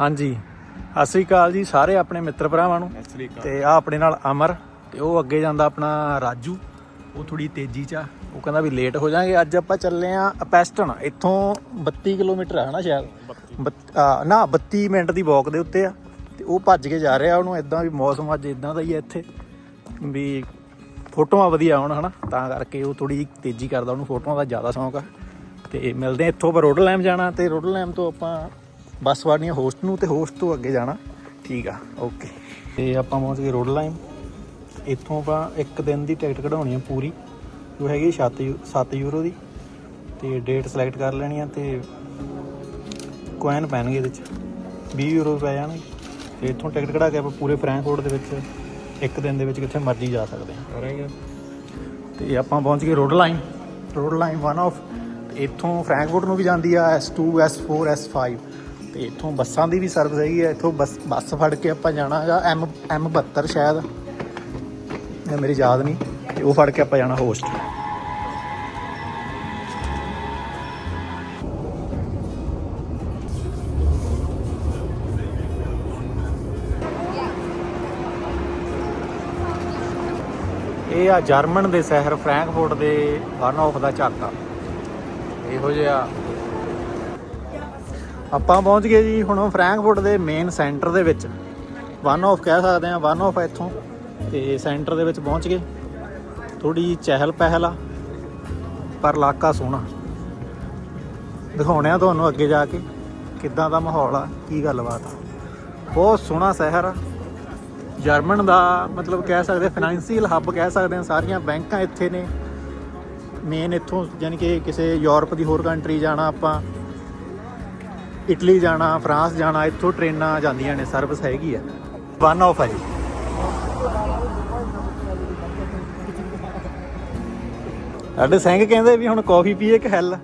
ਹਾਂਜੀ। ਸਤਿ ਸ੍ਰੀ ਅਕਾਲ ਜੀ ਸਾਰੇ ਆਪਣੇ ਮਿੱਤਰ ਭਰਾਵਾਂ ਨੂੰ। ਤੇ ਆ ਆਪਣੇ ਨਾਲ ਅਮਰ ਤੇ ਉਹ ਅੱਗੇ ਜਾਂਦਾ ਆਪਣਾ ਰਾਜੂ। ਉਹ ਥੋੜੀ ਤੇਜ਼ੀ ਚ ਆ। ਉਹ ਕਹਿੰਦਾ ਵੀ ਲੇਟ ਹੋ ਜਾਾਂਗੇ। ਅੱਜ ਆਪਾਂ ਚੱਲੇ ਆ ਪੈਸਟਨ ਇੱਥੋਂ 32 ਕਿਲੋਮੀਟਰ ਹੈ ਨਾ ਸ਼ਾਇਦ? ਆ, ਨਾ 32 ਮਿੰਟ ਦੀ ਵਾਕ ਦੇ ਉੱਤੇ ਆ। ਤੇ ਉਹ ਭੱਜ ਕੇ ਜਾ ਰਿਹਾ ਉਹਨੂੰ ਇਦਾਂ ਵੀ ਮੌਸਮ ਅੱਜ ਇਦਾਂ ਦਾ ਹੀ ਆ ਇੱਥੇ। ਵੀ ਫੋਟੋਆਂ ਵਧੀਆ ਆਉਣ ਹਨਾ। ਤਾਂ ਕਰਕੇ ਉਹ ਥੋੜੀ ਤੇਜ਼ੀ ਕਰਦਾ। ਉਹਨੂੰ ਫੋਟੋਆਂ ਦਾ ਜ਼ਿਆਦਾ ਸ਼ੌਂਕ ਆ। ਤੇ ਮਿਲਦੇ ਆ ਇੱਥੋਂ ਆਪਾਂ ਰੋਡਲੈਮ ਜਾਣਾ। ਤੇ ਰੋਡਲੈਮ ਤੋਂ ਆਪਾਂ ਬੱਸ ਵਾੜਨੀ ਹੋਸਟ ਨੂੰ ਤੇ ਹੋਸਟ ਤੋਂ ਅੱਗੇ ਜਾਣਾ। ਠੀਕ ਆ ਓਕੇ ਤੇ ਆਪਾਂ ਪਹੁੰਚ ਗਏ ਰੋਡਲੈਮ ਇੱਥੋਂ ਆਪਾਂ ਇੱਕ ਦਿਨ ਦੀ ਟਿਕਟ ਕਢਾਉਣੀ ਆ ਪੂਰੀ। ਜੋ ਹੈਗੀ 7 7 ਯੂਰੋ ਦੀ। ਤੇ ਡੇਟ ਸਿਲੈਕਟ ਕਰ ਲੈਣੀ ਆ ਤੇ ਕੋਇਨ ਪੈਣਗੇ ਇਹਦੇ ਚ। 20 ਯੂਰੋ ਪੈ ਜਾਣਗੇ। ਤੇ ਇੱਥੋਂ ਟਿਕਟ ਕਢਾ ਕੇ ਆਪਾਂ ਪੂਰੇ ਫਰੈਂਕਫਰਟ ਦੇ ਵਿੱਚ ਇੱਕ ਦਿਨ ਦੇ ਵਿੱਚ ਕਿੱਥੇ ਮਰਜ਼ੀ ਜਾ ਸਕਦੇ ਹਾਂ ਤੇ ਆਪਾਂ ਪਹੁੰਚ ਗਏ road line road line one of ਇੱਥੋਂ ਫਰੈਂਕਫਰਟ ਨੂੰ ਵੀ ਜਾਂਦੀ ਆ S2 S4 S5 ਤੇ ਇੱਥੋਂ ਬੱਸਾਂ ਦੀ ਵੀ ਸਰਵਿਸ ਹੈਗੀ ਆ। ਇੱਥੋਂ ਬੱਸ ਬੱਸ ਫੜ ਕੇ ਆਪਾਂ ਜਾਣਾ ਹੈਗਾ, M M72 ਸ਼ਾਇਦ। ਇਹ ਮੇਰੀ ਯਾਦ ਨਹੀਂ, ਤੇ ਉਹ ਫੜ ਕੇ ਆਪਾਂ ਜਾਣਾ ਹੋਸਟ ਇਹ ਆ ਜਰਮਨ ਦੇ ਸ਼ਹਿਰ, ਫਰੈਂਕਫਰਟ ਦੇ ਵਨ ਆਫ ਦਾ ਝਾਕਾ ਇਹੋ ਜਿਹਾ ਆਪਾਂ ਪਹੁੰਚ ਗਏ ਜੀ ਹੁਣ ਫਰੈਂਕਫਰਟ ਦੇ ਮੇਨ ਸੈਂਟਰ ਦੇ ਵਿੱਚ। ਵਨ ਆਫ ਕਹਿ ਸਕਦੇ ਆ ਵਨ ਆਫ ਇੱਥੋਂ। ਤੇ ਸੈਂਟਰ ਦੇ ਵਿੱਚ ਪਹੁੰਚ ਗਏ। ਥੋੜੀ ਚਹਿਲ ਪਹਿਲ ਆ, ਪਰ ਇਲਾਕਾ ਸੋਹਣਾ। ਦਿਖਾਉਣੇ ਆ ਤੁਹਾਨੂੰ ਅੱਗੇ ਜਾ ਕੇ ਕਿੱਦਾਂ ਦਾ ਮਾਹੌਲ ਆ, ਕੀ ਗੱਲਬਾਤ ਆ। ਬਹੁਤ ਸੋਹਣਾ ਸ਼ਹਿਰ ਆ। ਜਰਮਨ ਦਾ ਮਤਲਬ ਕਹਿ ਸਕਦੇ ਫਾਈਨੈਂਸ਼ੀਅਲ ਹੱਬ ਕਹਿ ਸਕਦੇ ਹਾਂ, ਸਾਰੀਆਂ ਬੈਂਕਾਂ ਇੱਥੇ ਨੇ। ਮੇਨ ਇੱਥੋਂ ਯਾਨੀ ਕਿ ਕਿਸੇ ਯੂਰਪ ਦੀ ਹੋਰ ਕੰਟਰੀ ਜਾਣਾ ਆਪਾਂ। ਇਟਲੀ ਜਾਣਾ ਫਰਾਂਸ ਜਾਣਾ ਇੱਥੋਂ ਟ੍ਰੇਨਾਂ ਜਾਂਦੀਆਂ ਨੇ ਸਰਵਿਸ ਹੈਗੀ ਆ। ਵਨ ਆਫ ਹੈ ਜੀ। ਸਾਡੇ ਸਿੰਘ ਕਹਿੰਦੇ ਵੀ ਹੁਣ ਕਾਫੀ ਪੀਏ ਕਿ ਹੈਲ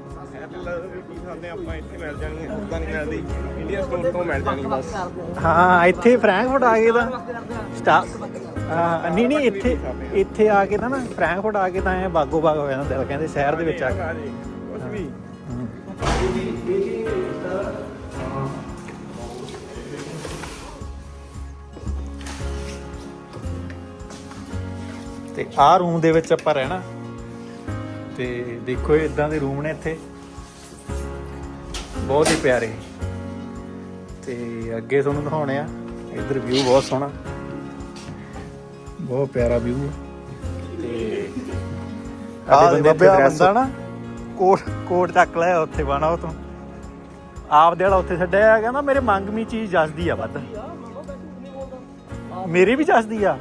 ਆਪਾਂ ਇੱਥੇ ਮਿਲ ਜਾਣਗੇ ਉਦਾਂ ਨਹੀਂ ਮਿਲਦੀ ਇੰਡੀਆ ਸਟੋਰ ਤੋਂ ਮਿਲ ਜਾਣਗੇ ਬਸ ਹਾਂ ਇੱਥੇ ਫਰੈਂਕਫਰਟ ਆ ਗਏ ਤਾਂ ਸਟਾ ਹਾਂ, ਨਹੀਂ ਨਹੀਂ ਇੱਥੇ ਇੱਥੇ ਆ ਕੇ ਤਾਂ ਨਾ ਫਰੈਂਕਫਰਟ ਆ ਕੇ ਤਾਂ ਐ ਬਾਗੋ ਬਾਗ ਹੋ ਜਾਂਦਾ ਦਿਲ ਕਹਿੰਦੇ ਸ਼ਹਿਰ ਦੇ ਵਿੱਚ ਆ ਕੇ। ਕੁਝ ਵੀ ਤੇ ਆਹ ਰੂਮ ਦੇ ਵਿੱਚ ਆਪਾਂ ਰਹਿਣਾ। ਤੇ ਦੇਖੋ ਇਦਾਂ ਦੇ ਰੂਮ ਨੇ ਇੱਥੇ। ਬਹੁਤ ਹੀ ਪਿਆਰੇ। ਤੇ ਅੱਗੇ ਤੁਹਾਨੂੰ ਦਿਖਾਉਣੇ ਆ। ਇੱਧਰ ਵਿਊ ਬਹੁਤ ਸੋਹਣਾ। ਬਹੁਤ ਪਿਆਰਾ ਵਿਊ ਤੇ ਆਹ ਬੰਦੇ ਇੱਥੇ ਬੰਦਾ ਨਾ। ਕੋਟ ਕੋਟ ਚੱਕ ਲਿਆ ਉੱਥੇ ਬਣਾ ਉਹ ਤੋਂ ਆਪ ਦੇ ਵਾਲਾ ਉੱਥੇ ਛੱਡਿਆ ਕਹਿੰਦਾ ਮੇਰੇ ਮੰਗਮੀ ਚੀਜ਼ ਜਸਦੀ ਆ ਵੱਧ। ਮੇਰੀ ਵੀ ਜਸਦੀ ਆ।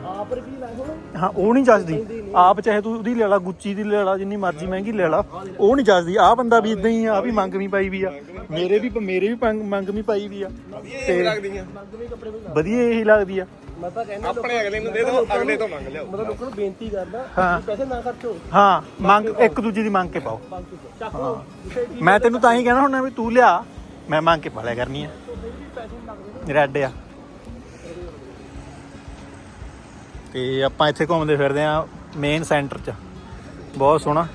ਹਾਂ ਉਹ ਨਹੀਂ ਜਸਦੀ ਆਪ ਚਾਹੇ ਤੂੰ ਉਹਦੀ ਲੈ ਲਾ ਗੁੱਚੀ ਦੀ ਲੈ ਲਾ ਜਿੰਨੀ ਮਰਜ਼ੀ ਮਹਿੰਗੀ ਲੈ ਲਾ ਉਹ ਨਹੀਂ ਜਸਦੀ ਆ ਬੰਦਾ ਵੀ ਇਦਾਂ ਹੀ ਆ ਵੀ ਮੰਗਮੀ ਪਾਈ ਵੀ ਆ। ਮੇਰੇ ਵੀ ਮੇਰੇ ਵੀ ਮੰਗਮੀ ਪਾਈ ਵੀ ਆ। ਇਹ ਲੱਗਦੀਆਂ ਵਧੀਆ ਇਹੀ ਲੱਗਦੀ ਆ। ਆਪਣੇ ਅਗਲੇ ਨੂੰ ਦੇ ਦਿਓ ਅਗਲੇ ਤੋਂ ਮੰਗ ਲਿਓ ਮਤਲਬ ਲੋਕਾਂ ਨੂੰ ਬੇਨਤੀ ਕਰਦਾ ਹਾਂ। ਪੈਸੇ ਨਾ ਖਰਚੋ। ਹਾਂ ਮੰਗ ਇੱਕ ਦੂਜੇ ਦੀ ਮੰਗ ਕੇ ਪਾਓ। ਮੈਂ ਤੈਨੂੰ ਤਾਂ ਹੀ ਕਹਿਣਾ ਹੁੰਦਾ ਵੀ ਤੂੰ ਲਿਆ ਮੈਂ ਮੰਗ ਕੇ ਪਾ ਲਿਆ ਕਰਨੀ ਆ। ਰੈੱਡ ਆ। ਤੇ ਆਪਾਂ ਇੱਥੇ ਘੁੰਮਦੇ ਫਿਰਦੇ ਆ ਮੇਨ ਸੈਂਟਰ 'ਚ। ਬਹੁਤ ਸੋਹਣਾ।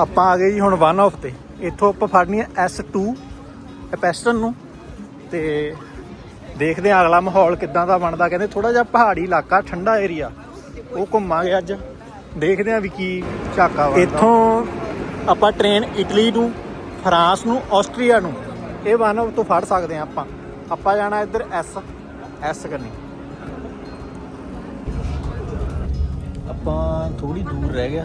ਆਪਾਂ ਆ ਗਏ ਜੀ ਹੁਣ ਵਨ ਆਫ ਤੇ। ਇੱਥੋਂ ਆਪਾਂ ਫੜਨੀ ਹੈ S2 ਐਪੈਸਟਨ ਨੂੰ। ਤੇ ਦੇਖਦੇ ਆ ਅਗਲਾ ਮਾਹੌਲ ਕਿੱਦਾਂ ਦਾ ਬਣਦਾ। ਕਹਿੰਦੇ ਥੋੜਾ ਜਿਹਾ ਪਹਾੜੀ ਇਲਾਕਾ, ਠੰਡਾ ਏਰੀਆ ਉਹ ਘੁੰਮਾਂਗੇ ਅੱਜ। ਦੇਖਦੇ ਆ ਵੀ ਕੀ ਝਾਕਾ ਵਾ ਇੱਥੋਂ ਆਪਾਂ ਟ੍ਰੇਨ ਇਟਲੀ ਨੂੰ ਫਰਾਂਸ ਨੂੰ ਆਸਟਰੀਆ ਨੂੰ। ਇਹ ਵਨ ਆਫ ਤੋਂ ਫੜ ਸਕਦੇ ਆ ਆਪਾਂ। ਆਪਾਂ ਜਾਣਾ ਇੱਧਰ ਐਸ ਐਸ ਕਰਨੀ। ਆਪਾਂ ਥੋੜੀ ਦੂਰ ਰਹਿ ਗਿਆ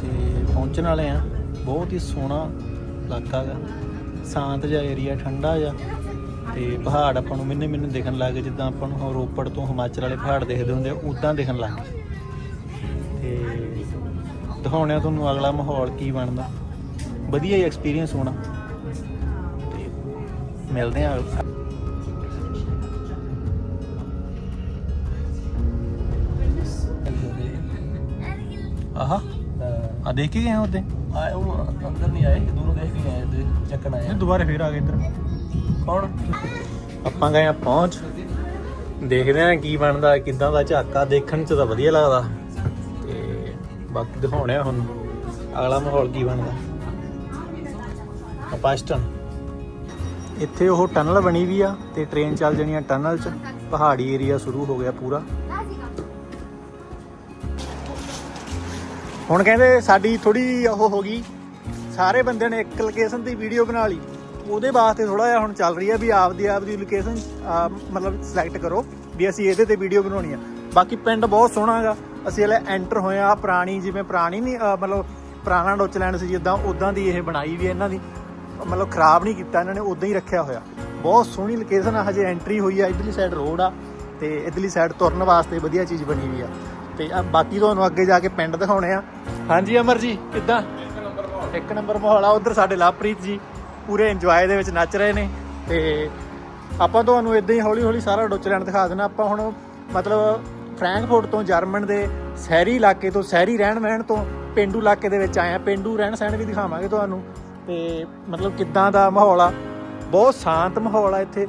ਤੇ ਪਹੁੰਚਣ ਵਾਲੇ ਆ ਬਹੁਤ ਹੀ ਸੋਹਣਾ ਇਲਾਕਾ ਹੈ ਸ਼ਾਂਤ ਜਿਹਾ ਏਰੀਆ ਠੰਡਾ ਜਿਹਾ। ਤੇ ਪਹਾੜ ਆਪਾਂ ਨੂੰ ਮਿੰਨੇ ਮਿੰਨੇ ਦਿਖਣ ਲੱਗ ਗਏ। ਜਿੱਦਾਂ ਆਪਾਂ ਨੂੰ ਰੋਪੜ ਤੋਂ ਹਿਮਾਚਲ ਵਾਲੇ ਪਹਾੜ ਦੇਖਦੇ ਹੁੰਦੇ ਆ ਉਦਾਂ ਦਿਖਣ ਲੱਗ ਗਏ। ਤੇ ਦਿਖਾਉਣੇ ਆ ਤੁਹਾਨੂੰ ਅਗਲਾ ਮਾਹੌਲ ਕੀ ਬਣਦਾ। ਵਧੀਆ ਹੀ ਐਕਸਪੀਰੀਅੰਸ ਹੋਣਾ। ਤੇ ਮਿਲਦੇ ਆ ਆਹਾ। ਆ ਦੇਖ ਕੇ ਗਏ ਉਹਦੇ ਆਏ ਉਹ ਅੰਦਰ ਨਹੀਂ ਆਏ ਦੂਰੋਂ ਦੇਖ ਕੇ ਆਏ ਤੇ ਚੱਕਣ ਆਏ ਦੁਬਾਰਾ ਫੇਰ ਆ ਗਏ ਇੱਧਰ। ਕੌਣ? ਆਪਾਂ ਗਏ ਆ ਪਹੁੰਚ। ਦੇਖਦੇ ਆ ਕੀ ਬਣਦਾ ਕਿਦਾਂ ਦਾ ਝਾਕਾ ਦੇਖਣ ਚ ਤਾਂ ਵਧੀਆ ਲੱਗਦਾ। ਤੇ ਬਾਕੀ ਦਿਖਾਉਣੇ ਆ ਹੁਣ ਅਗਲਾ ਮਾਹੌਲ ਕੀ ਬਣਦਾ। ਅਪਾਸਟਨ ਇੱਥੇ ਉਹ ਟਨਲ ਬਣੀ ਵੀ ਆ ਤੇ ਟ੍ਰੇਨ ਚੱਲ ਜਾਣੀ ਆ ਟਨਲ 'ਚ। ਪਹਾੜੀ ਏਰੀਆ ਸ਼ੁਰੂ ਹੋ ਗਿਆ ਪੂਰਾ। ਹੁਣ ਕਹਿੰਦੇ ਸਾਡੀ ਥੋੜੀ ਉਹ ਹੋ ਗਈ। ਸਾਰੇ ਬੰਦਿਆਂ ਨੇ ਇੱਕ ਲੋਕੇਸ਼ਨ ਦੀ ਵੀਡੀਓ ਬਣਾ ਲਈ। ਉਹਦੇ ਵਾਸਤੇ ਥੋੜਾ ਜਿਹਾ ਹੁਣ ਚੱਲ ਰਹੀ ਆ ਵੀ ਆਪਦੀ ਆਪਦੀ ਲੋਕੇਸ਼ਨ ਮਤਲਬ ਸਿਲੈਕਟ ਕਰੋ ਵੀ ਅਸੀਂ ਇਹਦੇ ਤੇ ਵੀਡੀਓ ਬਣਾਉਣੀ ਆ। ਬਾਕੀ ਪਿੰਡ ਬਹੁਤ ਸੋਹਣਾ ਹੈਗਾ। ਅਸੀਂ ਹਲੇ ਐਂਟਰ ਹੋਏ ਆ ਪੁਰਾਣੀ, ਜਿਵੇਂ ਪੁਰਾਣੀ ਨਹੀਂ ਮਤਲਬ ਪੁਰਾਣਾ ਡੋਚਲੈਂਡ ਸੀ ਜਿੱਦਾਂ ਉਦਾਂ ਦੀ ਇਹ ਬਣਾਈ ਵੀ ਇਹਨਾਂ ਦੀ। ਮਤਲਬ ਖਰਾਬ ਨਹੀਂ ਕੀਤਾ ਇਹਨਾਂ ਨੇ ਉਦਾਂ ਹੀ ਰੱਖਿਆ ਹੋਇਆ। ਬਹੁਤ ਸੋਹਣੀ ਲੋਕੇਸ਼ਨ ਆ, ਹਜੇ ਐਂਟਰੀ ਹੋਈ ਆ, ਇਧਰਲੀ ਸਾਈਡ ਰੋਡ ਆ ਤੇ ਇਧਰਲੀ ਸਾਈਡ ਤੁਰਨ ਵਾਸਤੇ ਵਧੀਆ ਚੀਜ਼ ਬਣੀ ਵੀ ਆ। ਤੇ ਆ ਬਾਕੀ ਤੁਹਾਨੂੰ ਅੱਗੇ ਜਾ ਕੇ ਪਿੰਡ ਦਿਖਾਉਣੇ ਆ। ਹਾਂਜੀ ਅਮਰ ਜੀ, ਕਿੱਦਾਂ? ਇੱਕ ਨੰਬਰ ਮਾਹੌਲ ਇੱਕ ਨੰਬਰ ਮਾਹੌਲ ਆ, ਉਧਰ ਸਾਡੇ ਲਵਪ੍ਰੀਤ ਜੀ ਪੂਰੇ ਇੰਜੋਏ ਦੇ ਵਿੱਚ ਨੱਚ ਰਹੇ ਨੇ ਤੇ ਆਪਾਂ ਤੁਹਾਨੂੰ ਇਦਾਂ ਹੀ ਹੌਲੀ ਹੌਲੀ ਸਾਰਾ ਡੋਚਲੈਂਡ ਦਿਖਾ ਦੇਣਾ ਆਪਾਂ ਹੁਣ ਮਤਲਬ ਫ੍ਰੈਂਕਫਰਟ ਤੋਂ ਜਰਮਨ ਦੇ ਸ਼ਹਿਰੀ ਇਲਾਕੇ ਤੋਂ, ਸ਼ਹਿਰੀ ਰਹਿਣ ਵਹਿਣ ਤੋਂ ਪਿੰਡੂ ਇਲਾਕੇ ਦੇ ਵਿੱਚ ਆਏ ਆ ਪਿੰਡੂ ਰਹਿਣ ਸਹਿਣ ਵੀ ਦਿਖਾਵਾਂਗੇ ਤੁਹਾਨੂੰ ਤੇ ਮਤਲਬ ਕਿੱਦਾਂ ਦਾ ਮਾਹੌਲ ਆ। ਬਹੁਤ ਸ਼ਾਂਤ ਮਾਹੌਲ ਆ ਇੱਥੇ।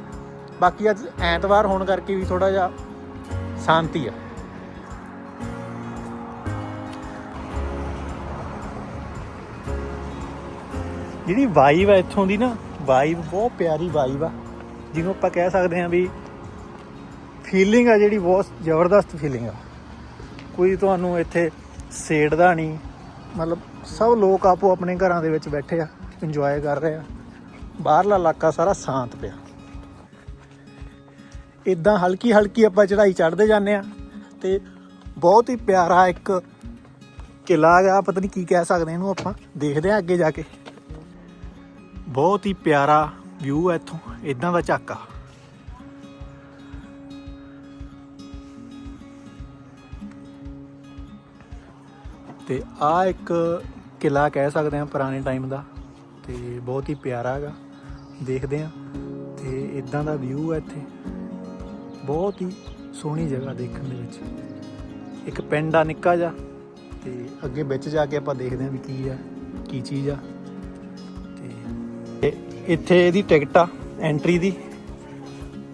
ਬਾਕੀ ਅੱਜ ਐਤਵਾਰ ਹੋਣ ਕਰਕੇ ਵੀ ਥੋੜਾ ਜਿਹਾ ਸ਼ਾਂਤੀ ਆ। ਜਿਹੜੀ ਵਾਈਬ ਆ ਇੱਥੋਂ ਦੀ ਨਾ ਵਾਈਬ ਬਹੁਤ ਪਿਆਰੀ ਵਾਈਬ ਆ। ਜਿਹਨੂੰ ਆਪਾਂ ਕਹਿ ਸਕਦੇ ਹਾਂ ਵੀ ਫੀਲਿੰਗ ਆ ਜਿਹੜੀ ਬਹੁਤ ਜ਼ਬਰਦਸਤ ਫੀਲਿੰਗ ਆ। ਕੋਈ ਤੁਹਾਨੂੰ ਇੱਥੇ ਸੇੜਦਾ ਨਹੀਂ, ਮਤਲਬ ਸਭ ਲੋਕ ਆਪੋ ਆਪਣੇ ਘਰਾਂ ਦੇ ਵਿੱਚ ਬੈਠੇ ਆ ਇੰਜੋਏ ਕਰ ਰਹੇ ਆ। ਬਾਹਰਲਾ ਇਲਾਕਾ ਸਾਰਾ ਸ਼ਾਂਤ ਪਿਆ। ਇਦਾਂ ਹਲਕੀ ਹਲਕੀ ਆਪਾਂ ਚੜ੍ਹਾਈ ਚੜਦੇ ਜਾਂਦੇ ਆ ਤੇ ਬਹੁਤ ਹੀ ਪਿਆਰਾ ਇੱਕ ਕਿਲਾ ਆ, ਪਤਾ ਨਹੀਂ ਕੀ ਕਹਿ ਸਕਦੇ ਇਹਨੂੰ ਆਪਾਂ, ਦੇਖਦੇ ਆ ਅੱਗੇ ਜਾ ਕੇ। ਬਹੁਤ ਹੀ ਪਿਆਰਾ ਵਿਊ ਹੈ ਇੱਥੋਂ ਇਦਾਂ ਦਾ ਝਾਕਾ। ਤੇ ਆ ਇੱਕ ਕਿਲਾ ਕਹਿ ਸਕਦੇ ਆ ਪੁਰਾਣੇ ਟਾਈਮ ਦਾ, ਤੇ ਬਹੁਤ ਹੀ ਪਿਆਰਾ ਹੈਗਾ। ਦੇਖਦੇ ਆ ਤੇ ਇਦਾਂ ਦਾ ਵਿਊ ਹੈ ਇੱਥੇ। ਬਹੁਤ ਹੀ ਸੋਹਣੀ ਜਗ੍ਹਾ ਦੇਖਣ ਦੇ ਵਿੱਚ। ਇੱਕ ਪਿੰਡ ਆ ਨਿੱਕਾ ਜਿਹਾ, ਤੇ ਅੱਗੇ ਵਿੱਚ ਜਾ ਕੇ ਆਪਾਂ ਦੇਖਦੇ ਆ ਵੀ ਕੀ ਆ ਕੀ ਚੀਜ਼ ਆ। ਇੱਥੇ ਇਹਦੀ ਟਿਕਟ ਆ ਐਂਟਰੀ ਦੀ।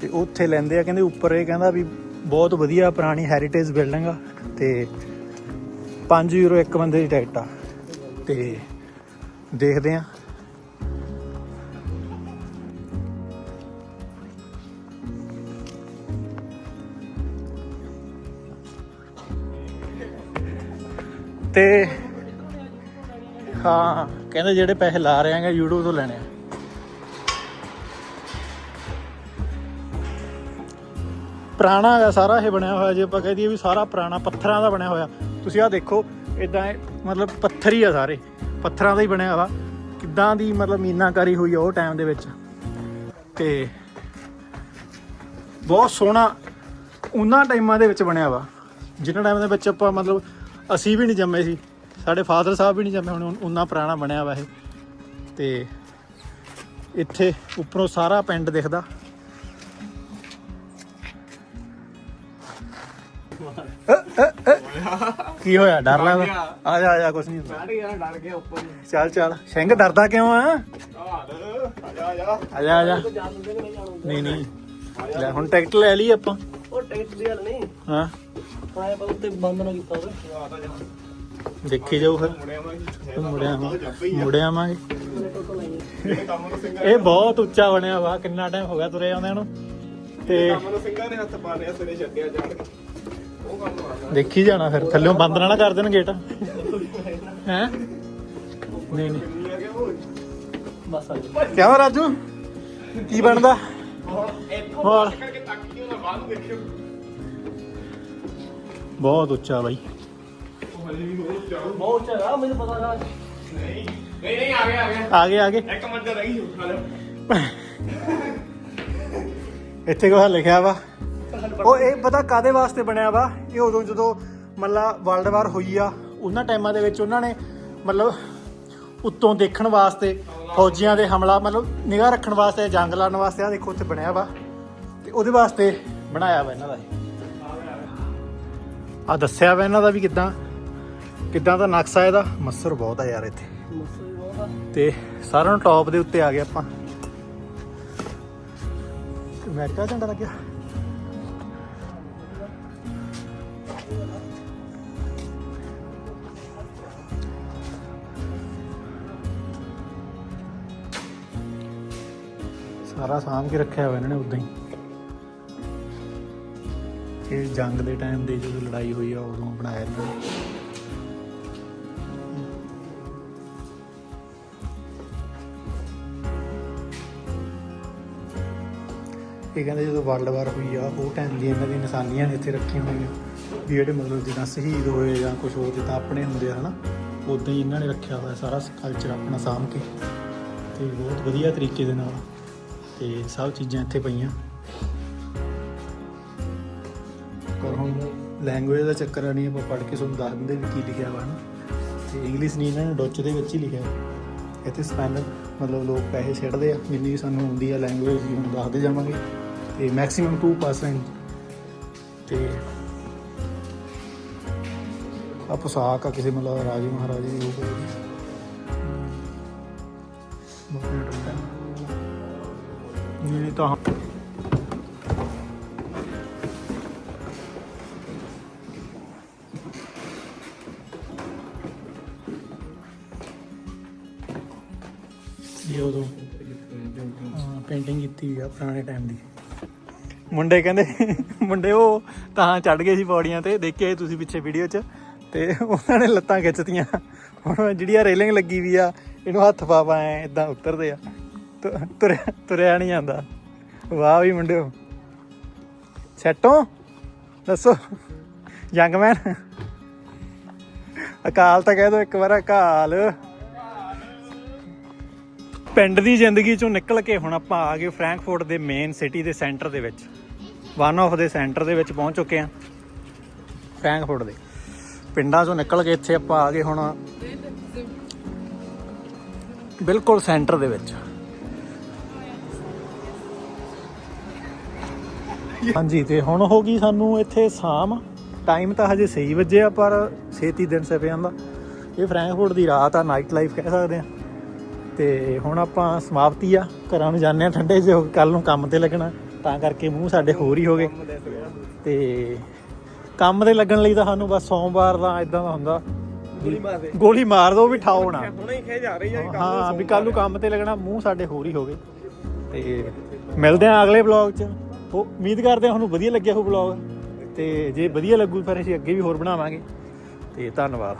ਤੇ ਉੱਥੇ ਲੈਂਦੇ ਆ, ਕਹਿੰਦੇ ਉੱਪਰ ਇਹ ਕਹਿੰਦਾ ਵੀ ਬਹੁਤ ਵਧੀਆ ਪੁਰਾਣੀ ਹੈਰੀਟੇਜ ਬਿਲਡਿੰਗ ਆ ਤੇ 5 ਯੂਰੋ ਇੱਕ ਬੰਦੇ ਦੀ ਟਿਕਟ ਆ। ਤੇ ਦੇਖਦੇ ਆ। ਤੇ ਹਾਂ, ਕਹਿੰਦੇ ਜਿਹੜੇ ਪੈਸੇ ਲਾ ਰਹੇ ਆਂਗੇ YouTube ਤੋਂ ਲੈਣੇ ਆ। ਪੁਰਾਣਾ ਹੈਗਾ, ਸਾਰਾ ਇਹ ਬਣਿਆ ਹੋਇਆ ਜੇ ਆਪਾਂ ਕਹਿ ਦਈਏ ਵੀ ਸਾਰਾ ਪੁਰਾਣਾ, ਪੱਥਰਾਂ ਦਾ ਬਣਿਆ ਹੋਇਆ। ਤੁਸੀਂ ਆਹ ਦੇਖੋ ਇਦਾਂ ਮਤਲਬ ਪੱਥਰ ਹੀ ਆ ਸਾਰੇ। ਪੱਥਰਾਂ ਦਾ ਹੀ ਬਣਿਆ ਹੋਇਆ ਕਿੱਦਾਂ ਦੀ ਮਤਲਬ ਮੀਨਾਕਾਰੀ ਹੋਈ ਆ ਉਹ ਟਾਈਮ ਦੇ ਵਿੱਚ। ਤੇ ਬਹੁਤ ਸੋਹਣਾ ਉਹਨਾਂ ਟਾਈਮਾਂ ਦੇ ਵਿੱਚ ਬਣਿਆ ਵਾ। ਜਿਨ੍ਹਾਂ ਟਾਈਮ ਦੇ ਵਿੱਚ ਆਪਾਂ ਮਤਲਬ ਅਸੀਂ ਵੀ ਨਹੀਂ ਜੰਮੇ ਸੀ। ਸਾਡੇ ਫਾਦਰ ਸਾਹਿਬ ਵੀ ਨਹੀਂ ਜੰਮੇ, ਹੁਣ ਉਹਨਾਂ ਪੁਰਾਣਾ ਬਣਿਆ ਵਾ ਇਹ। ਤੇ ਇੱਥੇ ਉੱਪਰੋਂ ਸਾਰਾ ਪਿੰਡ ਦਿਖਦਾ। ਕੀ ਹੋਇਆ? ਡਰ ਲੱਗਦਾ? ਆ ਜਾ ਆ ਜਾ ਕੁਛ ਨਹੀਂ ਹੁੰਦਾ। ਬੈਠ ਗਿਆ ਡਰ ਗਿਆ ਉੱਪਰ ਚੱਲ ਚੱਲ। ਸਿੰਘ ਡਰਦਾ ਕਿਉਂ ਆ? ਆ ਜਾ ਆ ਜਾ ਆ ਜਾ। ਆ ਜਾ ਨਹੀਂ ਨਹੀਂ। ਲੈ ਹੁਣ ਟਿਕਟ ਲੈ ਲਈ ਆਪਾਂ। ਉਹ ਟਿਕਟ ਦੀ ਗੱਲ ਨਹੀਂ। ਹਾਂ। ਆਇਆ ਪਰ ਉੱਤੇ ਬੰਦ ਨਾ ਕੀਤਾ ਹੋਵੇ। ਆ ਤਾਂ ਜਾ। ਦੇਖੀ ਜਾਊ ਫਿਰ। ਮੁੜਿਆ ਮੈਂ ਮੁੜਿਆ ਆਵਾਂਗੇ ਇਹ ਬਹੁਤ ਉੱਚਾ ਬਣਿਆ ਵਾ। ਕਿੰਨਾ ਟਾਈਮ ਹੋ ਗਿਆ ਤੁਰੇ ਆਉਂਦਿਆਂ ਨੂੰ। ਤੇ ਕੰਮ ਨੂੰ ਸਿੰਘਾਂ ਨੇ ਹੱਥ ਪਾਣਿਆ ਸਿਰੇ ਛੱਡਿਆ ਆ ਦੇਖੀ ਜਾਣਾ ਫਿਰ ਥੱਲਿਓਂ ਬੰਦ ਨਾ ਨਾ ਕਰ ਦੇਣ ਗੇਟ। ਹੈ? ਨਹੀਂ ਨਹੀਂ। ਆ ਬਸ ਆ ਜਾ ਕਿਉਂ ਰਾਜੂ? ਕੀ ਬਣਦਾ? ਹੋਰ ਕਰਕੇ ਤੱਕ ਕਿਉਂ ਨਾ ਬਾਹਰ ਨੂੰ ਦੇਖਿਓ ਬਹੁਤ ਉੱਚਾ ਬਾਈ ਚੰਗਾ ਮੈਨੂੰ ਪਤਾ ਨਾ। ਨਹੀਂ ਨਹੀਂ ਨਹੀਂ ਆ ਗਿਆ ਆ ਗਿਆ ਆ ਆ ਇੱਕ ਮਿੰਟ ਰਹਿ ਗਈ ਇੱਥੇ ਕੋਹ ਲਿਖਿਆ ਵਾ। ਉਹ ਇਹ ਪਤਾ ਕਾਦੇ ਵਾਸਤੇ ਬਣਿਆ ਵਾ? ਇਹ ਉਦੋਂ ਜਦੋਂ ਮਤਲਬ ਵਰਲਡ ਵਾਰ ਹੋਈ ਆ, ਉਹਨਾਂ ਟਾਈਮਾਂ ਦੇ ਵਿੱਚ ਉਹਨਾਂ ਨੇ ਮਤਲਬ ਉੱਤੋਂ ਦੇਖਣ ਵਾਸਤੇ ਫੌਜੀਆਂ ਦੇ ਹਮਲਾ, ਮਤਲਬ ਨਿਗਾਹ ਰੱਖਣ ਵਾਸਤੇ, ਜੰਗ ਲੜਨ ਵਾਸਤੇ ਆ ਦੇਖੋ ਉੱਥੇ ਬਣਿਆ ਵਾ। ਤੇ ਉਹਦੇ ਵਾਸਤੇ ਬਣਾਇਆ ਵਾ ਇਹਨਾਂ ਦਾ ਆ ਦੱਸਿਆ ਵਾ ਇਹਨਾਂ ਦਾ ਵੀ ਕਿਦਾਂ ਕਿਦਾਂ ਦਾ ਨਕਸ਼ਾ ਇਹਦਾ? ਮੱਸਰ ਬਹੁਤ ਆ ਯਾਰ ਇੱਥੇ। ਮਸੂ ਤੇ ਸਾਰਿਆਂ ਨੂੰ ਟੌਪ ਦੇ ਉੱਤੇ ਆ ਗਏ ਆਪਾਂ। ਅਮਰੀਕਾ ਝੰਡਾ ਲੱਗਿਆ। ਸਾਰਾ ਸਾਂਭ ਕੇ ਰੱਖਿਆ ਹੋਇਆ ਇਹਨਾਂ ਨੇ ਉਦਾਂ ਹੀ। ਇਹ ਜੰਗ ਦੇ ਟਾਈਮ ਦੇ ਜਦੋਂ ਲੜਾਈ ਹੋਈ ਆ, ਉਦੋਂ ਬਣਾਇਆ ਇਹਨਾਂ ਨੇ। ਇਹ ਕਹਿੰਦੇ ਜਦੋਂ ਵਰਲਡ ਵਾਰ ਹੋਈ ਆ, ਉਹ ਟਾਈਮ ਦੀ ਇਹਨਾਂ ਦੀ ਨਿਸ਼ਾਨੀਆਂ ਨੇ ਇੱਥੇ ਰੱਖੀਆਂ ਹੋਈਆਂ। ਵੀ ਜਿਹੜੇ ਮਤਲਬ ਜਿੱਦਾਂ ਸ਼ਹੀਦ ਹੋਏ ਜਾਂ ਕੁਝ ਹੋਰ ਜਿੱਦਾਂ ਆਪਣੇ ਹੁੰਦੇ ਆ, ਹਨਾ, ਉਦਾਂ ਹੀ ਇਹਨਾਂ ਨੇ ਰੱਖਿਆ ਹੋਇਆ ਸਾਰਾ ਕਲਚਰ ਆਪਣਾ ਸਾਂਭ ਕੇ। ਤੇ ਬਹੁਤ ਵਧੀਆ ਤਰੀਕੇ ਦੇ ਨਾਲ ਤੇ ਸਭ ਚੀਜ਼ਾਂ ਇੱਥੇ ਪਈਆਂ। ਪਰ ਹੁਣ ਲੈਂਗੁਏਜ ਦਾ ਚੱਕਰ ਆ, ਨਹੀਂ ਆਪਾਂ ਪੜ੍ਹ ਕੇ ਤੁਹਾਨੂੰ ਦੱਸ ਦਿੰਦੇ ਵੀ ਕੀ ਲਿਖਿਆ ਵਾ ਨਾ। ਤੇ ਇੰਗਲਿਸ਼ ਨਹੀਂ, ਇਹਨਾਂ ਨੇ ਡੋਚ ਦੇ ਵਿੱਚ ਹੀ ਲਿਖਿਆ। ਇੱਥੇ ਸਪੈਨਲ ਮਤਲਬ ਲੋਕ ਪੈਸੇ ਛੱਡਦੇ ਆ, ਜਿੰਨੀ ਵੀ ਸਾਨੂੰ ਹੁੰਦੀ ਆ ਲੈਂਗੁਏਜ ਦੀ, ਹੁਣ ਦੱਸਦੇ ਜਾਵਾਂਗੇ। ਤੇ ਮੈਕਸਿਮਮ 2% ਤੇ ਆ ਪੋਸ਼ਾਕ ਆ, ਕਿਸੇ ਮਤਲਬ ਰਾਜੇ ਮਹਾਰਾਜੇ ਦੀ ਹੋਊਗੀ ਨਹੀਂ ਤਾਂ ਇਹ ਉਦੋਂ ਪੇਂਟਿੰਗ ਕੀਤੀ ਆ ਪੁਰਾਣੇ ਟਾਈਮ ਦੀ। ਮੁੰਡੇ ਕਹਿੰਦੇ, ਮੁੰਡੇ ਉਹ ਤਾਂ ਚੜ ਗਏ ਸੀ ਪੌੜੀਆਂ ਤੇ, ਦੇਖਿਆ ਤੁਸੀਂ ਪਿੱਛੇ ਵੀਡੀਓ 'ਚ, ਤੇ ਉਹਨਾਂ ਨੇ ਲੱਤਾਂ ਖਿੱਚਤੀਆਂ। ਹੁਣ ਜਿਹੜੀ ਆ ਰੇਲਿੰਗ ਲੱਗੀ ਵੀ ਆ, ਇਹਨੂੰ ਹੱਥ ਪਾ ਪਾਏ ਇਦਾਂ ਉਤਰਦੇ ਆ। ਤੁਰਿਆ ਤੁਰਿਆ ਨਹੀਂ ਜਾਂਦਾ। ਵਾਹ ਵੀ ਮੁੰਡਿਓ। ਸੈਟੋ? ਦੱਸੋ। ਯੰਗਮੈਨ ਅਕਾਲ ਤਾਂ ਕਹਿ ਦੋ ਇੱਕ ਵਾਰ, ਅਕਾਲ। ਪਿੰਡ ਦੀ ਜ਼ਿੰਦਗੀ ਚੋਂ ਨਿਕਲ ਕੇ ਹੁਣ ਆਪਾਂ ਆ ਗਏ ਫ੍ਰੈਂਕਫਰਟ ਦੇ ਮੇਨ ਸਿਟੀ ਦੇ ਸੈਂਟਰ ਦੇ ਵਿੱਚ। ਵਨ ਆਫ ਦੇ ਸੈਂਟਰ ਦੇ ਵਿੱਚ ਪਹੁੰਚ ਚੁੱਕੇ ਆ ਫ੍ਰੈਂਕਫਰਟ ਦੇ। ਪਿੰਡਾਂ ਚੋਂ ਨਿਕਲ ਕੇ ਇੱਥੇ ਆਪਾਂ ਆ ਗਏ ਹੁਣ। ਬਿਲਕੁਲ ਸੈਂਟਰ ਦੇ ਵਿੱਚ। ਹਾਂਜੀ ਤੇ ਹੁਣ ਹੋ ਗਈ ਸਾਨੂੰ ਇੱਥੇ ਸ਼ਾਮ। ਟਾਈਮ ਤਾਂ ਹਜੇ 6 ਵਜੇ ਆ ਪਰ ਛੇਤੀ ਦਿਨ ਸੇ ਪਿਆ ਜਾਂਦਾ ਇਹ ਫ੍ਰੈਂਕਫਰਟ ਦੀ ਰਾਤ ਆ ਨਾਈਟ ਲਾਈਫ ਕਹਿ ਸਕਦੇ ਆ। ਤੇ ਹੁਣ ਆਪਾਂ ਸਮਾਪਤੀ ਆ ਘਰਾਂ ਨੂੰ ਜਾਂਦੇ ਆ ਠੰਡੇ ਜਿਹੇ ਕੱਲ ਨੂੰ ਕੰਮ ਤੇ ਲੱਗਣਾ। ਤਾਂ ਕਰਕੇ ਮੂੰਹ ਸਾਡੇ ਹੋਰ ਹੀ ਹੋ ਗਏ। ਤੇ ਕੰਮ ਤੇ ਲੱਗਣ ਲਈ ਤਾਂ ਸਾਨੂੰ ਬਸ ਸੋਮਵਾਰ ਦਾ ਇਦਾਂ ਦਾ ਹੁੰਦਾ। ਗੋਲੀ ਮਾਰ ਦੇ। ਗੋਲੀ ਮਾਰ ਦੋ ਵੀ ਠਾਓ ਨਾ ਹੁਣੇ ਹੀ ਖੇ ਜਾ ਰਹੀ ਹੈ ਹਾਂ ਵੀ ਕੱਲ ਨੂੰ ਕੰਮ ਤੇ ਲੱਗਣਾ ਮੂੰਹ ਸਾਡੇ ਹੋਰ ਹੀ ਹੋ ਗਏ। ਤੇ ਮਿਲਦੇ ਆ ਅਗਲੇ ਵਲੌਗ 'ਚ। ਉਹ ਉਮੀਦ ਕਰਦੇ ਹਾਂ ਤੁਹਾਨੂੰ ਵਧੀਆ ਲੱਗਿਆ ਹੋ ਵਲੌਗ ਤੇ ਜੇ ਵਧੀਆ ਲੱਗੂ ਫਿਰ ਅਸੀਂ ਅੱਗੇ ਵੀ ਹੋਰ ਬਣਾਵਾਂਗੇ ਤੇ ਧੰਨਵਾਦ।